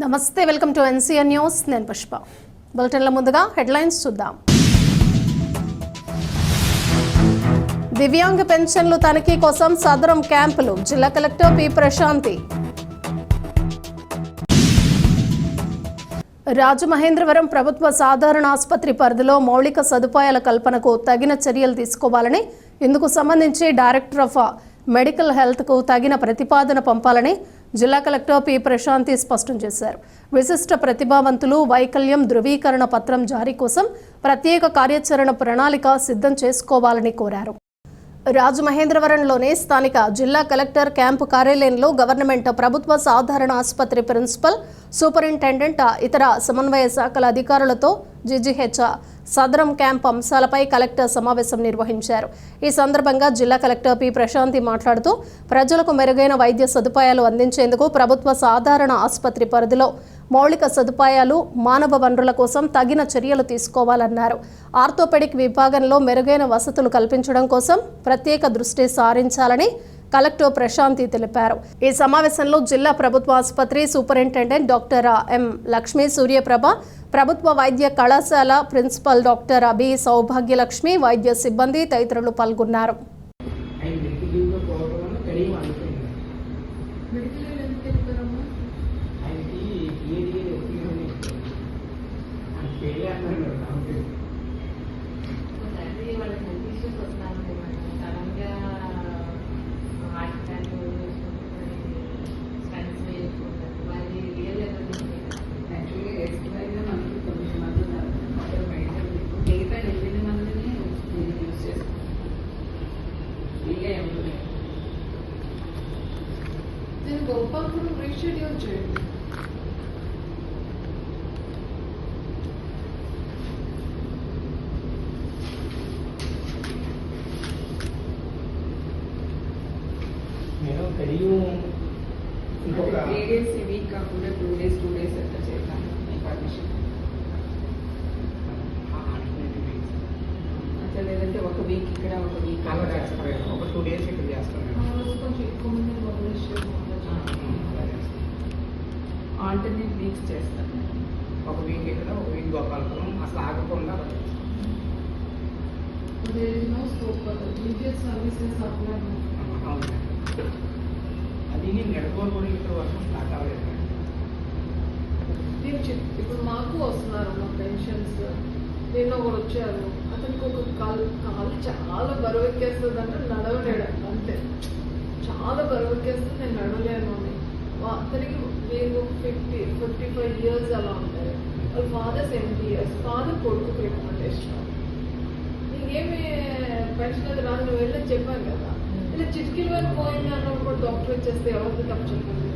నమస్తే welcome to NCN news. నేను పుష్ప. బులెటిన్ల ముందుగా హెడ్లైన్స్ చూద్దాం. దివ్యాంగ పెన్షన్లు తనిఖీ కోసం సదరం క్యాంపులు. జిల్లా కలెక్టర్ పి. ప్రశాంతి. రాజమహేంద్రవరం ప్రభుత్వ సాధారణ ఆసుపత్రి పరిధిలో మౌలిక సదుపాయాల కల్పనకు తగిన చర్యలు తీసుకోవాలని ఇందుకు సంబంధించి డైరెక్టర్ ఆఫ్ మెడికల్ హెల్త్కు తగిన ప్రతిపాదన పంపాలని జిల్లా కలెక్టర్ పి. ప్రశాంతి స్పష్టం చేశారు. విశిష్ట ప్రతిభావంతులు వైకల్యం ధృవీకరణ పత్రం జారీ కోసం ప్రత్యేక కార్యాచరణ ప్రణాళిక సిద్ధం చేసుకోవాలని కోరారు. రాజమహేంద్రవరంలోని స్థానిక జిల్లా కలెక్టర్ క్యాంపు కార్యాలయంలో గవర్నమెంట్ ప్రభుత్వ సాధారణ ఆసుపత్రి ప్రిన్సిపల్ సూపరింటెండెంట్ ఇతర సమన్వయ శాఖల అధికారులతో జీజీహెచ్ సదరం క్యాంప్ అంశాలపై కలెక్టర్ సమావేశం నిర్వహించారు. ఈ సందర్భంగా జిల్లా కలెక్టర్ పి. ప్రశాంతి మాట్లాడుతూ ప్రజలకు మెరుగైన వైద్య సదుపాయాలు అందించేందుకు ప్రభుత్వ సాధారణ ఆసుపత్రి పరిధిలో మౌలిక సదుపాయాలు మానవ వనరుల కోసం తగిన చర్యలు తీసుకోవాలన్నారు. ఆర్థోపెడిక్ విభాగంలో మెరుగైన వసతులు కల్పించడం కోసం ప్రత్యేక దృష్టి సారించాలని కలెక్టర్ ప్రశాంతి తెలిపారు. ఈ సమావేశంలో జిల్లా ప్రభుత్వ ఆసుపత్రి superintendent doctor M Lakshmi Suryaprabha ప్రభుత్వ వైద్య కళాశాల ప్రిన్సిపల్ డాక్టర్ అభి సౌభాగ్యలక్ష్మి వైద్య సిబ్బంది తదితరులు పాల్గొన్నారు. ఆయన మెడికల్ నేను గోపాల్పురం రీషెడ్యూల్ చేయండి నేను కడియం ఇంకొక త్రీ డేస్ ఈ వీక్ కాకుండా టూ డేస్ టూ డేస్ అట్లా చేస్తాను మీ పర్మిషన్ ఆల్టర్నేటివ్ వీక్స్ అట్లా లేదంటే ఒక వీక్ ఇక్కడ ఒక వీక్ అలా చేస్తాను ఒక టూ డేస్ ఇక్కడ చేస్తాను ఆల్టర్నేట్ వీక్స్ చేస్తాను ఒక వీక్ ఇక్కడ ఒక వీక్ గోపాలపురం అసలు ఆగకుండా అది నేను నెడకోరు కూడా ఇక్కడ వర్షం స్టార్ట్ అవ్వలేదు. నేను చెప్ ఇప్పుడు మాకు వస్తున్నారు మా పెన్షన్స్ నిన్న ఒకరు వచ్చారు. అతనికి ఒక కాలు కాలు చాలా బరువు ఎక్కేస్తుంది అంటే నడవలేడు. అంతే. చాలా బరువు ఎక్కేస్తుంది నేను నడవలేను అని. అతనికి నేను ఫిఫ్టీ ఫిఫ్టీ ఫైవ్ ఇయర్స్ అలా ఉంటాయి వాళ్ళ ఫాదర్ సెవెంటీ ఇయర్స్ ఫాదర్ కొడుకు ట్రీట్మెంట్ ఇష్టం. నీకేమి పెన్షన్ అది రాదు నువ్వు వెళ్ళని చెప్పాను కదా. ఇలా చిటికీలు అని పోయింది అన్నప్పుడు డాక్టర్ వచ్చేస్తే ఎవరికి తప్పు చెప్పండి